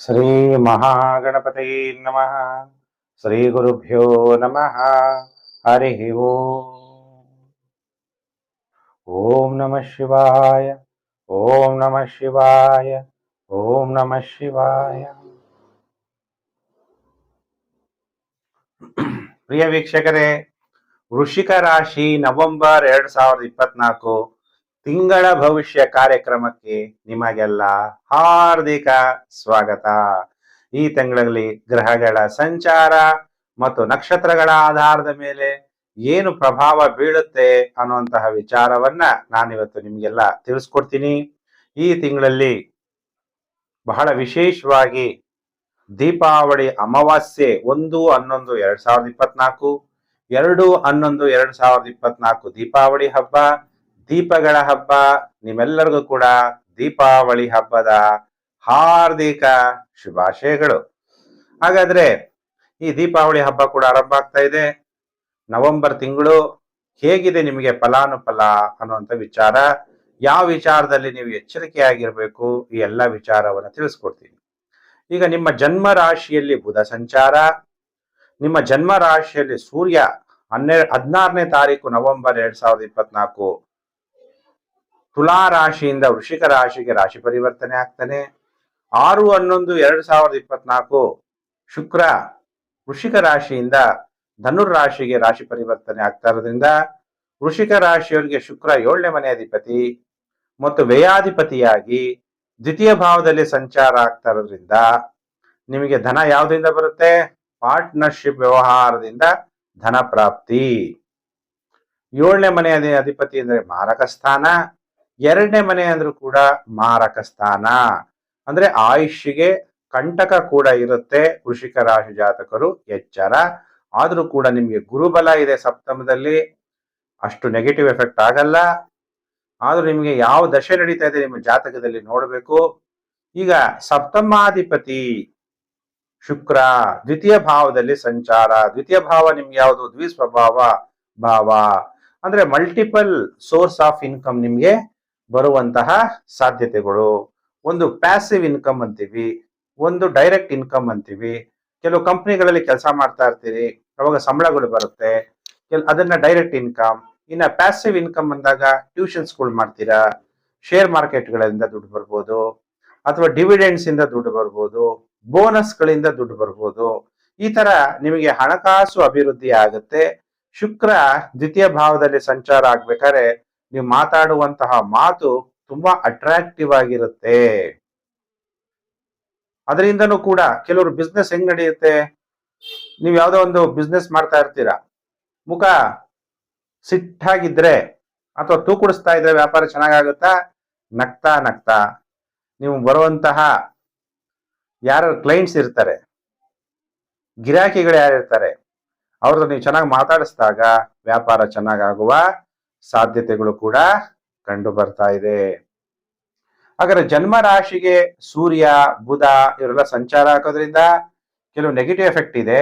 ಶ್ರೀ ಮಹಾಗಣಪತಯೇ ನಮಃ ಶ್ರೀ ಗುರುಭ್ಯೋ ನಮಃ ಹರಿ ಓಂ ಓಂ ನಮಃ ಶಿವಾಯ ಓಂ ನಮಃ ಶಿವಾಯ ಓಂ ನಮಃ ಶಿವಾಯ ಪ್ರಿಯ ವೀಕ್ಷಕರೇ ವೃಷಿಕ ರಾಶಿ ನವೆಂಬರ್ ಎರಡ್ ಸಾವಿರದ ಇಪ್ಪತ್ನಾಲ್ಕು ತಿಂಗಳ ಭವಿಷ್ಯ ಕಾರ್ಯಕ್ರಮಕ್ಕೆ ನಿಮಗೆಲ್ಲ ಹಾರ್ದಿಕ ಸ್ವಾಗತ. ಈ ತಿಂಗಳಲ್ಲಿ ಗ್ರಹಗಳ ಸಂಚಾರ ಮತ್ತು ನಕ್ಷತ್ರಗಳ ಆಧಾರದ ಮೇಲೆ ಏನು ಪ್ರಭಾವ ಬೀಳುತ್ತೆ ಅನ್ನುವಂತಹ ವಿಚಾರವನ್ನ ನಾನಿವತ್ತು ನಿಮಗೆಲ್ಲ ತಿಳಿಸ್ಕೊಡ್ತೀನಿ. ಈ ತಿಂಗಳಲ್ಲಿ ಬಹಳ ವಿಶೇಷವಾಗಿ ದೀಪಾವಳಿ ಅಮಾವಾಸ್ಯೆ ಒಂದು, ಹನ್ನೊಂದು, ಎರಡ್ ಸಾವಿರದ ಇಪ್ಪತ್ನಾಲ್ಕು, ಎರಡು, ಹನ್ನೊಂದು, ಎರಡ್ ಸಾವಿರದ ಇಪ್ಪತ್ನಾಲ್ಕು ದೀಪಾವಳಿ ಹಬ್ಬ ದೀಪಗಳ ಹಬ್ಬ, ನಿಮ್ಮೆಲ್ಲರಿಗೂ ಕೂಡ ದೀಪಾವಳಿ ಹಬ್ಬದ ಹಾರ್ದಿಕ ಶುಭಾಶಯಗಳು. ಹಾಗಾದ್ರೆ ಈ ದೀಪಾವಳಿ ಹಬ್ಬ ಕೂಡ ಆರಂಭ ಆಗ್ತಾ ಇದೆ. ನವೆಂಬರ್ ತಿಂಗಳು ಹೇಗಿದೆ ನಿಮಗೆ ಫಲಾನುಫಲ ಅನ್ನುವಂಥ ವಿಚಾರ? ಯಾವ ವಿಚಾರದಲ್ಲಿ ನೀವು ಎಚ್ಚರಿಕೆಯಾಗಿರಬೇಕು? ಈ ಎಲ್ಲ ವಿಚಾರವನ್ನು ತಿಳಿಸ್ಕೊಡ್ತೀನಿ. ಈಗ ನಿಮ್ಮ ಜನ್ಮ ರಾಶಿಯಲ್ಲಿ ಬುಧ ಸಂಚಾರ, ನಿಮ್ಮ ಜನ್ಮ ರಾಶಿಯಲ್ಲಿ ಸೂರ್ಯ ಹನ್ನೆರಡು ಹದಿನಾರನೇ ತಾರೀಕು ನವೆಂಬರ್ ಎರಡ್ ಸಾವಿರದ ಇಪ್ಪತ್ನಾಲ್ಕು ತುಲಾ ರಾಶಿಯಿಂದ ವೃಷಿಕ ರಾಶಿಗೆ ರಾಶಿ ಪರಿವರ್ತನೆ ಆಗ್ತಾನೆ. ಆರು, ಹನ್ನೊಂದು, ಎರಡು ಸಾವಿರದ ಇಪ್ಪತ್ನಾಲ್ಕು ಶುಕ್ರ ವೃಷಿಕ ರಾಶಿಯಿಂದ ಧನುರ್ ರಾಶಿಗೆ ರಾಶಿ ಪರಿವರ್ತನೆ ಆಗ್ತಾ ಇರೋದ್ರಿಂದ ವೃಷಿಕ ರಾಶಿಯವರಿಗೆ ಶುಕ್ರ ಏಳನೇ ಮನೆ ಅಧಿಪತಿ ಮತ್ತು ವ್ಯಯಾಧಿಪತಿಯಾಗಿ ದ್ವಿತೀಯ ಭಾವದಲ್ಲಿ ಸಂಚಾರ ಆಗ್ತಾ ಇರೋದ್ರಿಂದ ನಿಮಗೆ ಧನ ಯಾವುದರಿಂದ ಬರುತ್ತೆ? ಪಾರ್ಟ್ನರ್ಶಿಪ್ ವ್ಯವಹಾರದಿಂದ ಧನ ಪ್ರಾಪ್ತಿ. ಏಳನೇ ಮನೆ ಅಧಿ- ಅಧಿಪತಿ ಅಂದರೆ ಮಾರಕ ಸ್ಥಾನ. ಎರಡನೇ ಮನೆ ಅಂದ್ರೂ ಕೂಡ ಮಾರಕ ಸ್ಥಾನ. ಅಂದ್ರೆ ಆಯುಷ್ಯಗೆ ಕಂಟಕ ಕೂಡ ಇರುತ್ತೆ ಕೃಷಿಕ ರಾಶಿ ಜಾತಕರು ಎಚ್ಚರ. ಆದ್ರೂ ಕೂಡ ನಿಮ್ಗೆ ಗುರುಬಲ ಇದೆ ಸಪ್ತಮದಲ್ಲಿ, ಅಷ್ಟು ನೆಗೆಟಿವ್ ಎಫೆಕ್ಟ್ ಆಗಲ್ಲ. ಆದ್ರೂ ನಿಮಗೆ ಯಾವ ದಶೆ ನಡೀತಾ ಇದೆ ನಿಮ್ಮ ಜಾತಕದಲ್ಲಿ ನೋಡಬೇಕು. ಈಗ ಸಪ್ತಮಾಧಿಪತಿ ಶುಕ್ರ, ದ್ವಿತೀಯ ಭಾವದಲ್ಲಿ ಸಂಚಾರ. ದ್ವಿತೀಯ ಭಾವ ನಿಮ್ಗೆ ಯಾವುದು? ದ್ವಿಸ್ವಭಾವ ಭಾವ. ಅಂದ್ರೆ ಮಲ್ಟಿಪಲ್ ಸೋರ್ಸ್ ಆಫ್ ಇನ್ಕಮ್ ನಿಮ್ಗೆ. ಬರುವಂತಹ ಸಾಧ್ಯತೆಗಳು. ಒಂದು ಪ್ಯಾಸಿವ್ ಇನ್ಕಮ್ ಅಂತೀವಿ, ಒಂದು ಡೈರೆಕ್ಟ್ ಇನ್ಕಮ್ ಅಂತೀವಿ. ಕೆಲವು ಕಂಪ್ನಿಗಳಲ್ಲಿ ಕೆಲಸ ಮಾಡ್ತಾ ಇರ್ತೀರಿ, ಅವಾಗ ಸಂಬಳಗಳು ಬರುತ್ತೆ. ಅದನ್ನ ಡೈರೆಕ್ಟ್ ಇನ್ಕಮ್ ಇನ್ನ ಪ್ಯಾಸಿವ್ ಇನ್ಕಮ್ ಅಂದಾಗ ಟ್ಯೂಷನ್ಸ್ಗಳು ಮಾಡ್ತೀರಾ ಶೇರ್ ಮಾರ್ಕೆಟ್ಗಳಿಂದ ದುಡ್ಡು ಬರ್ಬೋದು, ಅಥವಾ ಡಿವಿಡೆಂಡ್ಸ್ ಇಂದ ದುಡ್ಡು ಬರ್ಬೋದು ಬೋನಸ್ಗಳಿಂದ ದುಡ್ಡು ಬರ್ಬೋದು. ಈ ತರ ನಿಮಗೆ ಹಣಕಾಸು ಅಭಿವೃದ್ಧಿ ಆಗುತ್ತೆ. ಶುಕ್ರ ದ್ವಿತೀಯ ಭಾವದಲ್ಲಿ ಸಂಚಾರ ಆಗ್ಬೇಕಾದ್ರೆ ನೀವು ಮಾತಾಡುವಂತಹ ಮಾತು ತುಂಬಾ ಅಟ್ರಾಕ್ಟಿವ್ ಆಗಿರುತ್ತೆ. ಅದರಿಂದನೂ ಕೂಡ ಕೆಲವರು ಬಿಸ್ನೆಸ್ ಹೆಂಗ್ ನಡೆಯುತ್ತೆ? ನೀವು ಯಾವ್ದೋ ಒಂದು ಬಿಸ್ನೆಸ್ ಮಾಡ್ತಾ ಇರ್ತೀರಾ. ಮುಖ ಸಿಟ್ಟಾಗಿದ್ರೆ ಅಥವಾ ತೂಕುಡಿಸ್ತಾ ಇದ್ರೆ ವ್ಯಾಪಾರ ಚೆನ್ನಾಗಾಗುತ್ತಾ? ನಗ್ತಾ ನಗ್ತಾ. ನೀವು ಬರುವಂತಹ ಯಾರು ಕ್ಲೈಂಟ್ಸ್ ಇರ್ತಾರೆ. ಗಿರಾಕಿಗಳು ಯಾರಿರ್ತಾರೆ? ಅವ್ರದ್ದು ನೀವು ಚೆನ್ನಾಗಿ ಮಾತಾಡಿಸಿದಾಗ ವ್ಯಾಪಾರ ಚೆನ್ನಾಗಾಗುವ ಸಾಧ್ಯತೆಗಳು ಕೂಡ ಕಂಡು ಬರ್ತಾ ಇದೆ. ಹಾಗಾದ್ರೆ ಜನ್ಮ ರಾಶಿಗೆ ಸೂರ್ಯ, ಬುಧ ಇವರೆಲ್ಲ ಸಂಚಾರ ಹಾಕೋದ್ರಿಂದ ಕೆಲವು ನೆಗೆಟಿವ್ ಎಫೆಕ್ಟ್ ಇದೆ.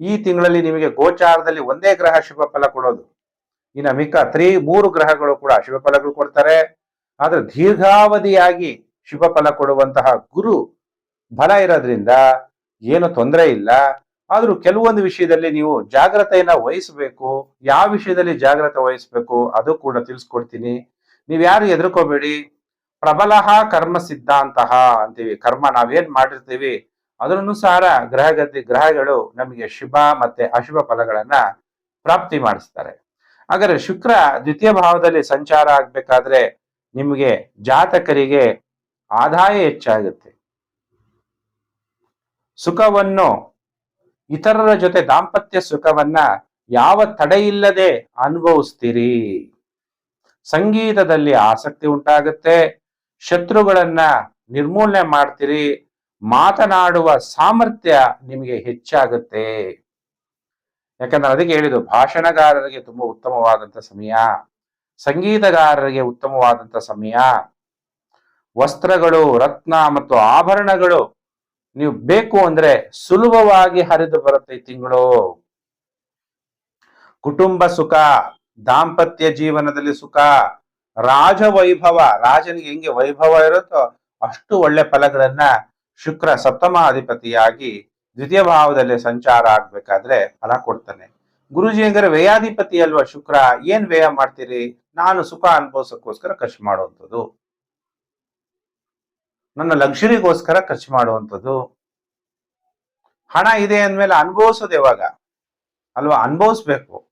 ಈ ತಿಂಗಳಲ್ಲಿ ನಿಮಗೆ ಗೋಚಾರದಲ್ಲಿ ಒಂದೇ ಗ್ರಹ ಶುಭ ಫಲ ಕೊಡೋದು. ಇನ್ನು ಮಿಕ್ಕ ತ್ರೀ, ಮೂರು ಗ್ರಹಗಳು ಕೂಡ ಶುಭ ಫಲಗಳು ಕೊಡ್ತಾರೆ. ಆದ್ರೆ ದೀರ್ಘಾವಧಿಯಾಗಿ ಶುಭ ಫಲ ಕೊಡುವಂತಹ ಗುರು ಬಲ ಇರೋದ್ರಿಂದ ಏನು ತೊಂದರೆ ಇಲ್ಲ. ಆದ್ರೂ ಕೆಲವೊಂದು ವಿಷಯದಲ್ಲಿ ನೀವು ಜಾಗ್ರತೆಯನ್ನ ವಹಿಸಬೇಕು. ಯಾವ ವಿಷಯದಲ್ಲಿ ಜಾಗ್ರತೆ ವಹಿಸಬೇಕು ಅದು ಕೂಡ ತಿಳಿಸ್ಕೊಡ್ತೀನಿ. ನೀವ್ ಯಾರು ಎದುರ್ಕೋಬೇಡಿ. ಪ್ರಬಲಹ ಕರ್ಮ ಸಿದ್ಧಾಂತ ಅಂತೀವಿ. ಕರ್ಮ ನಾವೇನ್ ಮಾಡಿರ್ತೀವಿ ಅದರನುಸಾರ ಗ್ರಹಗತಿ ಗ್ರಹಗಳು ನಮಗೆ ಶುಭ ಮತ್ತೆ ಅಶುಭ ಫಲಗಳನ್ನ ಪ್ರಾಪ್ತಿ ಮಾಡಿಸ್ತಾರೆ. ಹಾಗಾದ್ರೆ ಶುಕ್ರ ದ್ವಿತೀಯ ಭಾವದಲ್ಲಿ ಸಂಚಾರ ಆಗ್ಬೇಕಾದ್ರೆ ನಿಮಗೆ ಜಾತಕರಿಗೆ ಆದಾಯ ಹೆಚ್ಚಾಗುತ್ತೆ. ಸುಖವನ್ನು ಇತರರ ಜೊತೆ ದಾಂಪತ್ಯ ಸುಖವನ್ನ ಯಾವ ತಡೆಯಿಲ್ಲದೆ ಅನುಭವಿಸ್ತೀರಿ? ಸಂಗೀತದಲ್ಲಿ ಆಸಕ್ತಿ ಉಂಟಾಗುತ್ತೆ. ಶತ್ರುಗಳನ್ನ ನಿರ್ಮೂಲನೆ ಮಾಡ್ತೀರಿ. ಮಾತನಾಡುವ ಸಾಮರ್ಥ್ಯ ನಿಮಗೆ ಹೆಚ್ಚಾಗುತ್ತೆ. ಯಾಕಂದ್ರೆ ಅದಕ್ಕೆ ಹೇಳಿದ್ದು, ಭಾಷಣಗಾರರಿಗೆ ತುಂಬಾ ಉತ್ತಮವಾದಂತ ಸಮಯ, ಸಂಗೀತಗಾರರಿಗೆ ಉತ್ತಮವಾದಂತ ಸಮಯ. ವಸ್ತ್ರಗಳು, ರತ್ನ ಮತ್ತು ಆಭರಣಗಳು ನೀವು ಬೇಕು ಅಂದ್ರೆ ಸುಲಭವಾಗಿ ಹರಿದು ಬರುತ್ತೆ ಈ ತಿಂಗಳು. ಕುಟುಂಬ ಸುಖ, ದಾಂಪತ್ಯ ಜೀವನದಲ್ಲಿ ಸುಖ ರಾಜ ವೈಭವ ರಾಜನಿಗೆ ಹೆಂಗೆ ವೈಭವ ಇರುತ್ತೋ ಅಷ್ಟು ಒಳ್ಳೆ ಫಲಗಳನ್ನ ಶುಕ್ರ ಸಪ್ತಮ ಅಧಿಪತಿಯಾಗಿ ದ್ವಿತೀಯ ಭಾವದಲ್ಲಿ ಸಂಚಾರ ಆಗ್ಬೇಕಾದ್ರೆ ಫಲ ಕೊಡ್ತಾನೆ. ಗುರುಜಿ ಹಂಗಾರೆ ವ್ಯಯಾಧಿಪತಿ ಅಲ್ವಾ ಶುಕ್ರ? ಏನ್ ವ್ಯಯ ಮಾಡ್ತೀರಿ? ನಾನು ಸುಖ ಅನುಭವಿಸೋಕ್ಕೋಸ್ಕರ ಖರ್ಚು ಮಾಡುವಂಥದ್ದು. ನನ್ನ ಲಕ್ಷರಿಗೋಸ್ಕರ ಖರ್ಚು ಮಾಡುವಂಥದ್ದು. ಹಣ ಇದೆ ಅಂದಮೇಲೆ ಅನುಭವಿಸೋದು ಯಾವಾಗ? ಅಲ್ವಾ? ಅನುಭವಿಸ್ಬೇಕು.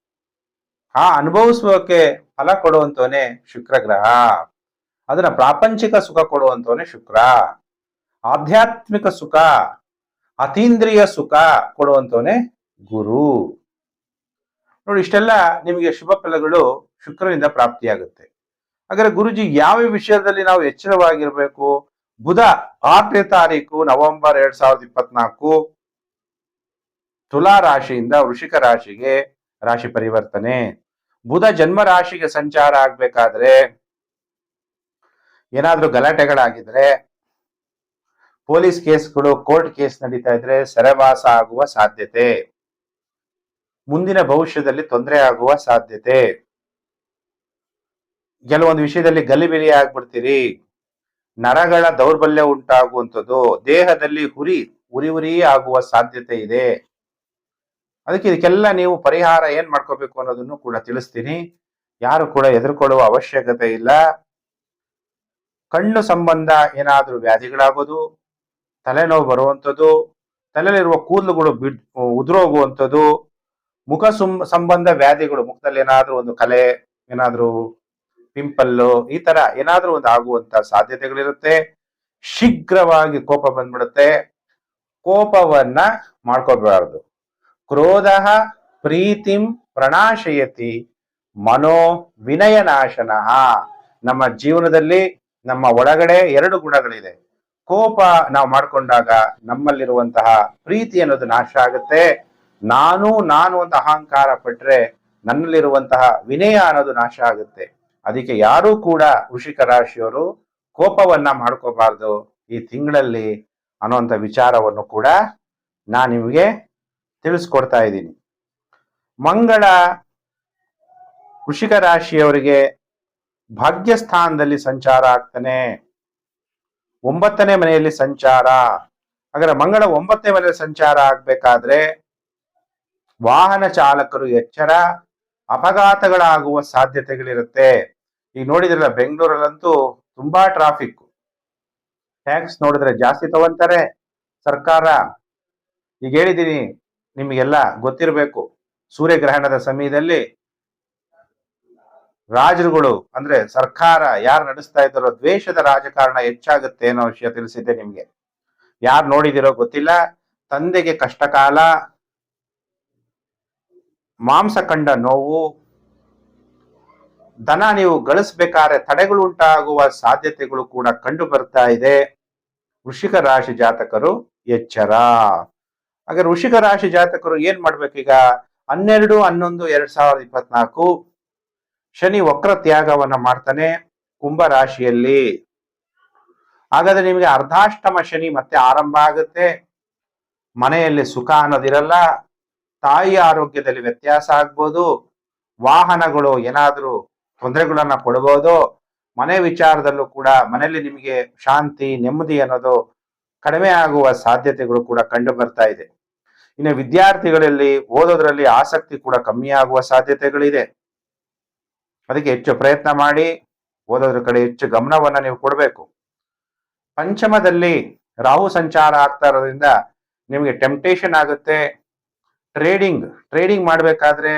ಆ ಅನುಭವಿಸೋಕೆ ಫಲ ಕೊಡುವಂತವನೇ ಶುಕ್ರ ಗ್ರಹ. ಅದನ್ನ ಪ್ರಾಪಂಚಿಕ ಸುಖ ಕೊಡುವಂಥವನೇ ಶುಕ್ರ. ಆಧ್ಯಾತ್ಮಿಕ ಸುಖ, ಅತೀಂದ್ರಿಯ ಸುಖ ಕೊಡುವಂತವನೇ ಗುರು. ನೋಡಿ, ಇಷ್ಟೆಲ್ಲ ನಿಮಗೆ ಶುಭ ಫಲಗಳು ಶುಕ್ರನಿಂದ ಪ್ರಾಪ್ತಿಯಾಗುತ್ತೆ. ಹಾಗಾದ್ರೆ ಗುರುಜಿ ಯಾವ ವಿಷಯದಲ್ಲಿ ನಾವು ಎಚ್ಚರವಾಗಿರ್ಬೇಕು? ಬುಧ ಆರನೇ ತಾರೀಕು ನವೆಂಬರ್ ಎರಡ್ ಸಾವಿರದ ಇಪ್ಪತ್ನಾಲ್ಕು ತುಲಾ ರಾಶಿಯಿಂದ ವೃಷಿಕ ರಾಶಿಗೆ ರಾಶಿ ಪರಿವರ್ತನೆ. ಬುಧ ಜನ್ಮ ರಾಶಿಗೆ ಸಂಚಾರ ಆಗ್ಬೇಕಾದ್ರೆ ಏನಾದ್ರೂ ಗಲಾಟೆಗಳಾಗಿದ್ರೆ ಪೊಲೀಸ್ ಕೇಸ್ಗಳು, ಕೋರ್ಟ್ ಕೇಸ್ ನಡೀತಾ ಇದ್ರೆ ಸೆರೆವಾಸ ಆಗುವ ಸಾಧ್ಯತೆ. ಮುಂದಿನ ಭವಿಷ್ಯದಲ್ಲಿ ತೊಂದರೆ ಆಗುವ ಸಾಧ್ಯತೆ. ಕೆಲವೊಂದು ವಿಷಯದಲ್ಲಿ ಗಲಿಬಿಲಿ ಆಗ್ಬಿಡ್ತೀರಿ. ನರಗಳ ದೌರ್ಬಲ್ಯ ಉಂಟಾಗುವಂಥದ್ದು, ದೇಹದಲ್ಲಿ ಹುರಿ ಉರಿ ಉರಿ ಆಗುವ ಸಾಧ್ಯತೆ ಇದೆ. ಅದಕ್ಕೆ ಇದಕ್ಕೆಲ್ಲ ನೀವು ಪರಿಹಾರ ಏನ್ ಮಾಡ್ಕೋಬೇಕು ಅನ್ನೋದನ್ನು ಕೂಡ ತಿಳಿಸ್ತೀನಿ. ಯಾರು ಕೂಡ ಎದುರ್ಕೊಳ್ಳುವ ಅವಶ್ಯಕತೆ ಇಲ್ಲ. ಕಣ್ಣು ಸಂಬಂಧ ಏನಾದರೂ ವ್ಯಾಧಿಗಳಾಗೋದು, ತಲೆನೋವು ಬರುವಂಥದ್ದು, ತಲೆಯಲ್ಲಿರುವ ಕೂದಲುಗಳು ಬಿಡ್, ಉದುರೋಗುವಂಥದ್ದು, ಮುಖ ಸುಂ, ಸಂಬಂಧ ವ್ಯಾಧಿಗಳು, ಮುಖದಲ್ಲಿ ಏನಾದ್ರೂ ಒಂದು ಕಲೆ ಏನಾದ್ರೂ ಪಿಂಪಲ್ಲು, ಈ ತರ ಏನಾದ್ರೂ ಒಂದು ಆಗುವಂತ ಸಾಧ್ಯತೆಗಳಿರುತ್ತೆ. ಶೀಘ್ರವಾಗಿ ಕೋಪ ಬಂದ್ಬಿಡುತ್ತೆ. ಕೋಪವನ್ನ ಮಾಡ್ಕೋಬಾರದು ಕ್ರೋಧ ಪ್ರೀತಿಂ ಪ್ರಣಾಶಯತಿ ಮನೋ ವಿನಯನಾಶನ. ನಮ್ಮ ಜೀವನದಲ್ಲಿ ನಮ್ಮ ಒಳಗಡೆ ಎರಡು ಗುಣಗಳಿದೆ. ಕೋಪ ನಾವು ಮಾಡ್ಕೊಂಡಾಗ ನಮ್ಮಲ್ಲಿರುವಂತಹ ಪ್ರೀತಿ ಅನ್ನೋದು ನಾಶ ಆಗುತ್ತೆ. ನಾನು ನಾನು ಅಂತ ಅಹಂಕಾರ ಪಟ್ರೆ ನನ್ನಲ್ಲಿರುವಂತಹ ವಿನಯ ಅನ್ನೋದು ನಾಶ ಆಗುತ್ತೆ. ಅದಕ್ಕೆ ಯಾರೂ ಕೂಡ ವೃಷಿಕ ರಾಶಿಯವರು ಕೋಪವನ್ನ ಮಾಡ್ಕೋಬಾರ್ದು ಈ ತಿಂಗಳಲ್ಲಿ ಅನ್ನುವಂಥ ವಿಚಾರವನ್ನು ಕೂಡ ನಾನು ನಿಮಗೆ ತಿಳಿಸ್ಕೊಡ್ತಾ ಇದ್ದೀನಿ. ಮಂಗಳ ವೃಷಿಕ ರಾಶಿಯವರಿಗೆ ಭಾಗ್ಯಸ್ಥಾನದಲ್ಲಿ ಸಂಚಾರ ಆಗ್ತಾನೆ. ಒಂಬತ್ತನೇ ಮನೆಯಲ್ಲಿ ಸಂಚಾರ. ಹಾಗಾದ್ರೆ ಮಂಗಳ ಒಂಬತ್ತನೇ ಮನೆಯಲ್ಲಿ ಸಂಚಾರ ಆಗ್ಬೇಕಾದ್ರೆ ವಾಹನ ಚಾಲಕರು ಎಚ್ಚರ, ಅಪಘಾತಗಳಾಗುವ ಸಾಧ್ಯತೆಗಳಿರುತ್ತೆ. ಈಗ ನೋಡಿದ್ರಲ್ಲ, ಬೆಂಗಳೂರಲ್ಲಂತೂ ತುಂಬಾ ಟ್ರಾಫಿಕ್ ಟ್ಯಾಕ್ಸ್ ನೋಡಿದ್ರೆ ಜಾಸ್ತಿ ತಗೊಂತಾರೆ ಸರ್ಕಾರ. ಈಗ ಹೇಳಿದ್ದೀನಿ ನಿಮಗೆಲ್ಲ ಗೊತ್ತಿರಬೇಕು, ಸೂರ್ಯಗ್ರಹಣದ ಸಮಯದಲ್ಲಿ ರಾಜರುಗಳು, ಅಂದ್ರೆ ಸರ್ಕಾರ ಯಾರು ನಡೆಸ್ತಾ ಇದ್ದಾರೋ, ದ್ವೇಷದ ರಾಜಕಾರಣ ಹೆಚ್ಚಾಗುತ್ತೆ ಅನ್ನೋ ವಿಷಯ ತಿಳಿಸಿದ್ದೆ ನಿಮ್ಗೆ. ಯಾರು ನೋಡಿದಿರೋ ಗೊತ್ತಿಲ್ಲ, ತಂದೆಗೆ ಕಷ್ಟಕಾಲ ಮಾಂಸ ಕಂಡ ನೋವು ದನ ನೀವು ಗಳಿಸ್ಬೇಕಾದ್ರೆ ತಡೆಗಳು ಉಂಟಾಗುವ ಸಾಧ್ಯತೆಗಳು ಕೂಡ ಕಂಡು ಬರ್ತಾ ಇದೆ. ವೃಷಿಕ ರಾಶಿ ಜಾತಕರು ಎಚ್ಚರ. ಹಾಗೆ ವೃಷಿಕ ರಾಶಿ ಜಾತಕರು ಏನ್ ಮಾಡ್ಬೇಕೀಗ ಹನ್ನೆರಡು, ಹನ್ನೊಂದು, ಎರಡ್ ಸಾವಿರದ ಇಪ್ಪತ್ನಾಲ್ಕು. ಶನಿ ವಕ್ರ ತ್ಯಾಗವನ್ನ ಮಾಡ್ತಾನೆ ಕುಂಭ ರಾಶಿಯಲ್ಲಿ. ಹಾಗಾದ್ರೆ ನಿಮಗೆ ಅರ್ಧಾಷ್ಟಮ ಶನಿ ಮತ್ತೆ ಆರಂಭ ಆಗುತ್ತೆ. ಮನೆಯಲ್ಲಿ ಸುಖ ಅನ್ನೋದಿರಲ್ಲ. ತಾಯಿಯ ಆರೋಗ್ಯದಲ್ಲಿ ವ್ಯತ್ಯಾಸ ಆಗ್ಬೋದು. ವಾಹನಗಳು ಏನಾದ್ರೂ ತೊಂದರೆಗಳನ್ನ ಕೊಡಬಹುದು. ಮನೆ ವಿಚಾರದಲ್ಲೂ ಕೂಡ, ಮನೆಯಲ್ಲಿ ನಿಮಗೆ ಶಾಂತಿ, ನೆಮ್ಮದಿ ಅನ್ನೋದು ಕಡಿಮೆ ಆಗುವ ಸಾಧ್ಯತೆಗಳು ಕೂಡ ಕಂಡು ಬರ್ತಾ ಇದೆ. ಇನ್ನು ವಿದ್ಯಾರ್ಥಿಗಳಲ್ಲಿ, ಓದೋದ್ರಲ್ಲಿ ಆಸಕ್ತಿ ಕೂಡ ಕಮ್ಮಿ ಆಗುವ ಸಾಧ್ಯತೆಗಳಿದೆ. ಅದಕ್ಕೆ ಹೆಚ್ಚು ಪ್ರಯತ್ನ ಮಾಡಿ, ಓದೋದ್ರ ಕಡೆ ಹೆಚ್ಚು ಗಮನವನ್ನ ನೀವು ಕೊಡಬೇಕು. ಪಂಚಮದಲ್ಲಿ ರಾಹು ಸಂಚಾರ ಆಗ್ತಾ ಇರೋದ್ರಿಂದ ನಿಮಗೆ ಟೆಂಪ್ಟೇಷನ್ ಆಗುತ್ತೆ. ಟ್ರೇಡಿಂಗ್ ಟ್ರೇಡಿಂಗ್ ಮಾಡಬೇಕಾದ್ರೆ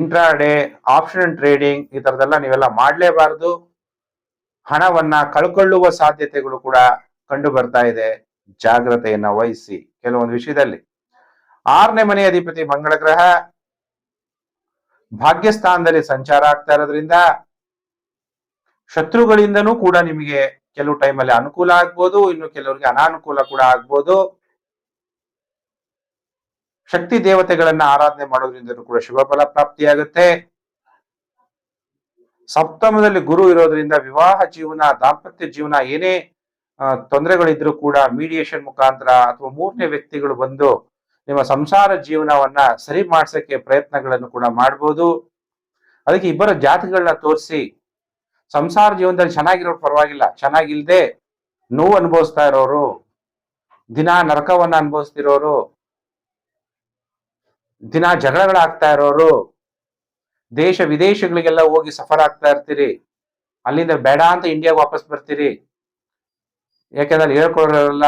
ಇಂಟ್ರಾಡೇ ಆಪ್ಷನ್ ಟ್ರೇಡಿಂಗ್ ಈ ತರದೆಲ್ಲ ನೀವೆಲ್ಲ ಮಾಡಲೇಬಾರದು. ಹಣವನ್ನ ಕಳ್ಕೊಳ್ಳುವ ಸಾಧ್ಯತೆಗಳು ಕೂಡ ಕಂಡು ಬರ್ತಾ ಇದೆ. ಜಾಗ್ರತೆಯನ್ನ ವಹಿಸಿ ಕೆಲವೊಂದು ವಿಷಯದಲ್ಲಿ. ಆರನೇ ಮನೆ ಅಧಿಪತಿ ಮಂಗಳ ಗ್ರಹ. ಭಾಗ್ಯಸ್ಥಾನದಲ್ಲಿ ಸಂಚಾರ ಆಗ್ತಾ ಇರೋದ್ರಿಂದ ಶತ್ರುಗಳಿಂದನೂ ಕೂಡ ನಿಮಗೆ ಕೆಲವು ಟೈಮಲ್ಲಿ ಅನುಕೂಲ ಆಗ್ಬೋದು, ಇನ್ನು ಕೆಲವರಿಗೆ ಅನಾನುಕೂಲ ಕೂಡ ಆಗ್ಬೋದು. ಶಕ್ತಿ ದೇವತೆಗಳನ್ನ ಆರಾಧನೆ ಮಾಡೋದ್ರಿಂದ ಕೂಡ ಶುಭ ಫಲ ಪ್ರಾಪ್ತಿಯಾಗುತ್ತೆ. ಸಪ್ತಮದಲ್ಲಿ ಗುರು ಇರೋದ್ರಿಂದ ವಿವಾಹ ಜೀವನ, ದಾಂಪತ್ಯ ಜೀವನ ಏನೇ ತೊಂದರೆಗಳಿದ್ರು ಕೂಡ ಮೀಡಿಯೇಷನ್ ಮುಖಾಂತರ ಅಥವಾ ಮೂರನೇ ವ್ಯಕ್ತಿಗಳು ಬಂದು ನಿಮ್ಮ ಸಂಸಾರ ಜೀವನವನ್ನ ಸರಿ ಮಾಡ್ಸಕ್ಕೆ ಪ್ರಯತ್ನಗಳನ್ನು ಕೂಡ ಮಾಡ್ಬೋದು. ಅದಕ್ಕೆ ಇಬ್ಬರ ಜಾತಿಗಳನ್ನ ತೋರಿಸಿ, ಸಂಸಾರ ಜೀವನದಲ್ಲಿ ಚೆನ್ನಾಗಿರೋರು ಪರವಾಗಿಲ್ಲ, ಚೆನ್ನಾಗಿಲ್ದೆ ನೋವು ಅನುಭವಿಸ್ತಾ ಇರೋರು, ದಿನ ನರಕವನ್ನ ಅನುಭವಿಸ್ತಿರೋರು ದಿನ ಜಗಳಗಳಾಗ್ತಾ ಇರೋರು, ದೇಶ ವಿದೇಶಗಳಿಗೆಲ್ಲ ಹೋಗಿ ಸಫರ್ ಆಗ್ತಾ ಇರ್ತೀರಿ, ಅಲ್ಲಿಂದ ಬೇಡ ಅಂತ ಇಂಡಿಯಾಗೆ ವಾಪಸ್ ಬರ್ತೀರಿ. ಯಾಕೆಂದ್ರೆ ಅಲ್ಲಿ ಹೇಳ್ಕೊಳ್ಳೋರಲ್ಲ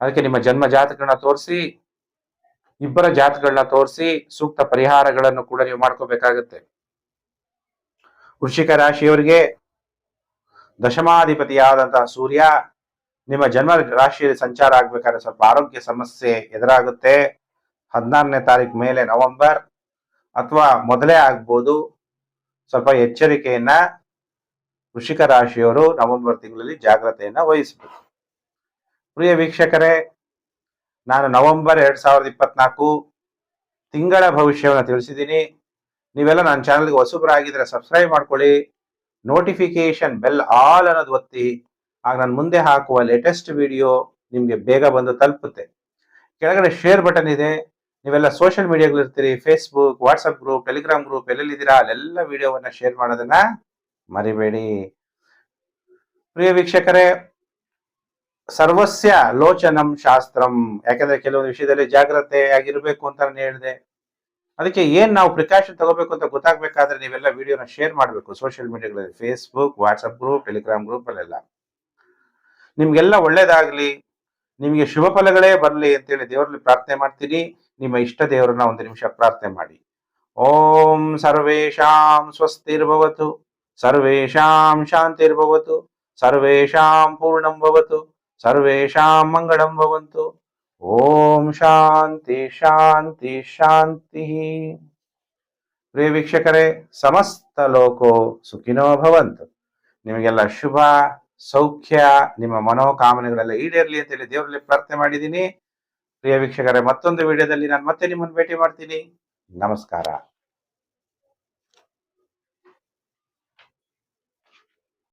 ಅದಕ್ಕೆ ನಿಮ್ಮ ಜನ್ಮ ಜಾತಕಗಳನ್ನ ತೋರಿಸಿ, ಇಬ್ಬರ ಜಾತಗಳನ್ನ ತೋರಿಸಿ, ಸೂಕ್ತ ಪರಿಹಾರಗಳನ್ನು ಕೂಡ ನೀವು ಮಾಡ್ಕೋಬೇಕಾಗತ್ತೆ. ವೃಶ್ಚಿಕ ರಾಶಿಯವರಿಗೆ ದಶಮಾಧಿಪತಿಯಾದಂತಹ ಸೂರ್ಯ, ನಿಮ್ಮ ಜನ್ಮ ರಾಶಿಯಲ್ಲಿ ಸಂಚಾರ ಆಗ್ಬೇಕಾದ್ರೆ ಸ್ವಲ್ಪ ಆರೋಗ್ಯ ಸಮಸ್ಯೆ ಎದುರಾಗುತ್ತೆ. ಹದಿನಾರನೇ ತಾರೀಕು ಮೇಲೆ ನವೆಂಬರ್ ಅಥವಾ ಮೊದಲೇ ಆಗ್ಬೋದು. ಸ್ವಲ್ಪ ಎಚ್ಚರಿಕೆಯನ್ನ ವೃಷಿಕ ರಾಶಿಯವರು ನವೆಂಬರ್ ತಿಂಗಳಲ್ಲಿ ಜಾಗ್ರತೆಯನ್ನ ವಹಿಸಬೇಕು. ಪ್ರಿಯ ವೀಕ್ಷಕರೇ, ನಾನು ನವೆಂಬರ್ ಎರಡ್ ಸಾವಿರದ ಇಪ್ಪತ್ನಾಲ್ಕು ತಿಂಗಳ ಭವಿಷ್ಯವನ್ನು ತಿಳಿಸಿದ್ದೀನಿ. ನೀವೆಲ್ಲ ನನ್ನ ಚಾನಲ್ಗೆ ಹೊಸಬರಾಗಿದ್ರೆ ಸಬ್ಸ್ಕ್ರೈಬ್ ಮಾಡ್ಕೊಳ್ಳಿ. ನೋಟಿಫಿಕೇಶನ್ ಬೆಲ್ ಆಲ್ ಅನ್ನೋದು ಒತ್ತಿ. ಆಗ ನಾನು ಮುಂದೆ ಹಾಕುವ ಲೇಟೆಸ್ಟ್ ವಿಡಿಯೋ ನಿಮಗೆ ಬೇಗ ಬಂದು ತಲುಪುತ್ತೆ. ಕೆಳಗಡೆ ಶೇರ್ ಬಟನ್ ಇದೆ. ನೀವೆಲ್ಲ social ಮೀಡಿಯಾಗಳಿರ್ತೀರಿ Facebook WhatsApp group Telegram group ಎಲ್ಲೆಲ್ಲಿದ್ದೀರಾ ಅಲ್ಲೆಲ್ಲ ವಿಡಿಯೋವನ್ನ ಶೇರ್ ಮಾಡೋದನ್ನ ಮರಿಬೇಡಿ. ಪ್ರಿಯ ವೀಕ್ಷಕರೇ, ಸರ್ವಸ್ಯ ಲೋಚನಂ ಶಾಸ್ತ್ರಂ. ಯಾಕಂದ್ರೆ ಕೆಲವೊಂದು ವಿಷಯದಲ್ಲಿ ಜಾಗ್ರತೆ ಆಗಿರ್ಬೇಕು ಅಂತ ನಾನು ಹೇಳಿದೆ. ಅದಕ್ಕೆ ಏನ್ ನಾವು ಪ್ರಿಕಾಷನ್ ತಗೋಬೇಕು ಅಂತ ಗೊತ್ತಾಗ್ಬೇಕಾದ್ರೆ ನೀವೆಲ್ಲ ವಿಡಿಯೋನ ಶೇರ್ ಮಾಡಬೇಕು social ಮೀಡಿಯಾಗಳಲ್ಲಿ Facebook WhatsApp group Telegram group ಅಲ್ಲೆಲ್ಲ. ನಿಮ್ಗೆಲ್ಲ ಒಳ್ಳೇದಾಗ್ಲಿ, ನಿಮಗೆ ಶುಭ ಫಲಗಳೇ ಬರಲಿ ಅಂತೇಳಿ ದೇವರಲ್ಲಿ ಪ್ರಾರ್ಥನೆ ಮಾಡ್ತೀನಿ. ನಿಮ್ಮ ಇಷ್ಟ ದೇವರನ್ನ ಒಂದು ನಿಮಿಷ ಪ್ರಾರ್ಥನೆ ಮಾಡಿ. ಓಂ ಸರ್ವೇಶಾಂ ಸ್ವಸ್ತಿರ್ಭವತು ಸರ್ವೇಶಾಂ ಶಾಂತಿರ್ಭವತು ಸರ್ವೇಶಾಂ ಪೂರ್ಣಂ ಭವತು ಸರ್ವೇಶಾಂ ಮಂಗಳಂ ಭವಂತು. ಓಂ ಶಾಂತಿ ಶಾಂತಿ ಶಾಂತಿ. ಪ್ರಿಯ ವೀಕ್ಷಕರೇ, ಸಮಸ್ತ ಲೋಕೋ ಸುಖಿನೋ ಭವಂತು. ನಿಮಗೆಲ್ಲ ಶುಭ, ಸೌಖ್ಯ, ನಿಮ್ಮ ಮನೋಕಾಮನೆಗಳೆಲ್ಲ ಈಡೇರಲಿ ಅಂತೇಳಿ ದೇವರಲ್ಲಿ ಪ್ರಾರ್ಥನೆ ಮಾಡಿದ್ದೀನಿ. ಪ್ರಿಯ ವೀಕ್ಷಕರೇ ಮತ್ತೊಂದು ವಿಡಿಯೋದಲ್ಲಿ ನಾನು ಮತ್ತೆ ನಿಮ್ಮನ್ನು ಭೇಟಿ ಮಾಡ್ತೀನಿ. ನಮಸ್ಕಾರ.